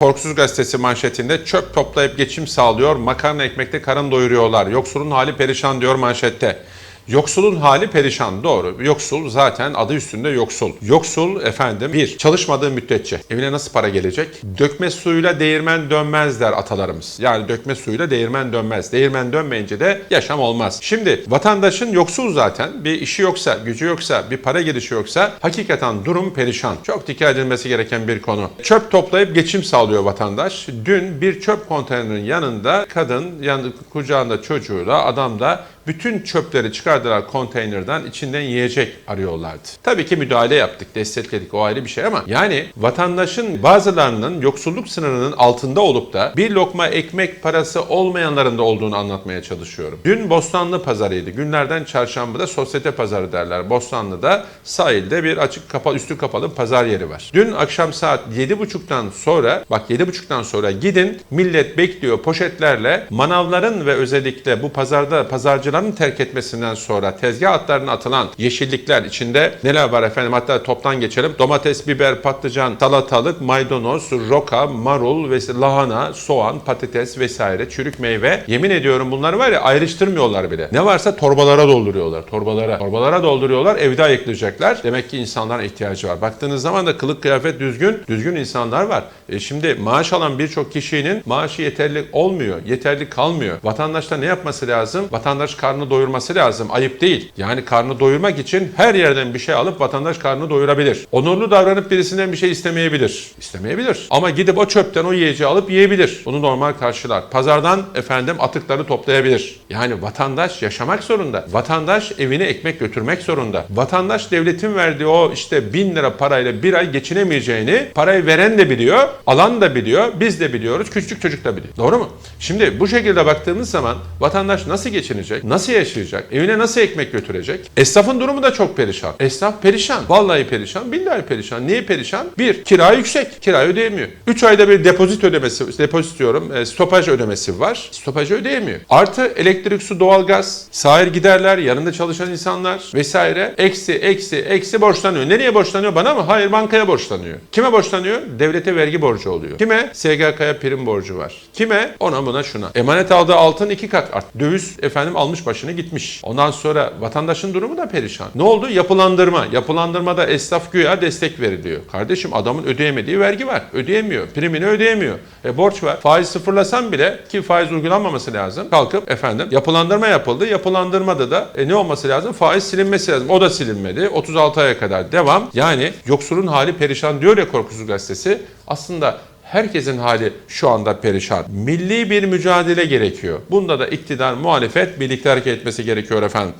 Korkusuz Gazetesi manşetinde çöp toplayıp geçim sağlıyor, makarna ekmekte karın doyuruyorlar. Yoksulun hali perişan diyor manşette. Yoksulun hali perişan doğru. Yoksul zaten adı üstünde yoksul. Yoksul efendim bir çalışmadığı müddetçe evine nasıl para gelecek? Dökme suyuyla değirmen dönmez der atalarımız. Yani dökme suyuyla değirmen dönmez. Değirmen dönmeyince de yaşam olmaz. Şimdi vatandaşın yoksul zaten bir işi yoksa, gücü yoksa, bir para girişi yoksa hakikaten durum perişan. Çok dikkat edilmesi gereken bir konu. Çöp toplayıp geçim sağlıyor vatandaş. Dün bir çöp konteynerinin yanında kadın, yanı kucağında çocuğuyla adam da bütün çöpleri çıkardılar konteynerden içinden yiyecek arıyorlardı. Tabii ki müdahale yaptık, destekledik o ayrı bir şey ama yani vatandaşın bazılarının yoksulluk sınırının altında olup da bir lokma ekmek parası olmayanların da olduğunu anlatmaya çalışıyorum. Dün Bostanlı pazarıydı. Günlerden çarşambada sosyete pazarı derler. Bostanlı'da sahilde bir açık kapalı üstü kapalı pazar yeri var. Dün akşam saat 7.30'dan sonra bak 7.30'dan sonra gidin millet bekliyor poşetlerle manavların ve özellikle bu pazarda pazarcıların terk etmesinden sonra tezgah atlarına atılan yeşillikler içinde neler var efendim hatta toptan geçelim. Domates, biber, patlıcan, salatalık, maydanoz, roka, marul ve lahana, soğan, patates vesaire çürük meyve. Yemin ediyorum bunlar var ya ayrıştırmıyorlar bile. Ne varsa torbalara dolduruyorlar. Torbalara. Torbalara dolduruyorlar. Evde ayıklayacaklar. Demek ki insanların ihtiyacı var. Baktığınız zaman da kılık kıyafet düzgün, düzgün insanlar var. E şimdi maaş alan birçok kişinin maaşı yeterli olmuyor. Yeterli kalmıyor. Vatandaşta ne yapması lazım? Vatandaş karnını doyurması lazım. Ayıp değil. Yani karnını doyurmak için her yerden bir şey alıp vatandaş karnını doyurabilir. Onurlu davranıp birisinden bir şey istemeyebilir. İstemeyebilir. Ama gidip o çöpten o yiyeceği alıp yiyebilir. Bunu normal karşılar. Pazardan efendim atıkları toplayabilir. Yani vatandaş yaşamak zorunda. Vatandaş evine ekmek götürmek zorunda. Vatandaş devletin verdiği o işte bin lira parayla bir ay geçinemeyeceğini parayı veren de biliyor, alan da biliyor, biz de biliyoruz, küçük çocuk da biliyor. Doğru mu? Şimdi bu şekilde baktığımız zaman vatandaş nasıl geçinecek, nasıl yaşayacak, evine nasıl ekmek götürecek? Esnafın durumu da çok perişan. Esnaf perişan. Vallahi perişan, billahi perişan. Niye perişan? Bir, kira yüksek. Kira ödeyemiyor. 3 ayda bir depozit ödemesi, depozit diyorum, e, stopaj ödemesi var. Stopajı ödeyemiyor. Artı elektrik, su, doğalgaz, sahil giderler, yanında çalışan insanlar vesaire. Eksi, eksi, eksi borçlanıyor. Nereye borçlanıyor? Bana mı? Hayır bankaya borçlanıyor. Kime borçlanıyor? Devlete vergi borcu oluyor. Kime? SGK'ya prim borcu var. Kime? Ona buna şuna. Emanet aldığı altın iki kat arttı. Döviz efendim almış başını gitmiş. Ondan sonra vatandaşın durumu da perişan. Ne oldu? Yapılandırma. Yapılandırmada esnaf güya destek veriliyor. Kardeşim adamın ödeyemediği vergi var. Ödeyemiyor. Primini ödeyemiyor. E borç var. Faiz sıfırlasan bile ki faiz uygulanmaması lazım. Kalkıp efendim yapılandırma yapıldı. Yapılandırmada da e, ne olması lazım? Faiz silinmesi lazım. O da silinmedi. 36 aya kadar devam. Yani yoksulun hali perişan diyor ya Korkusuz Gazetesi. Aslında Herkesin hali şu anda perişan. Milli bir mücadele gerekiyor. Bunda da iktidar, muhalefet birlikte hareket etmesi gerekiyor efendim.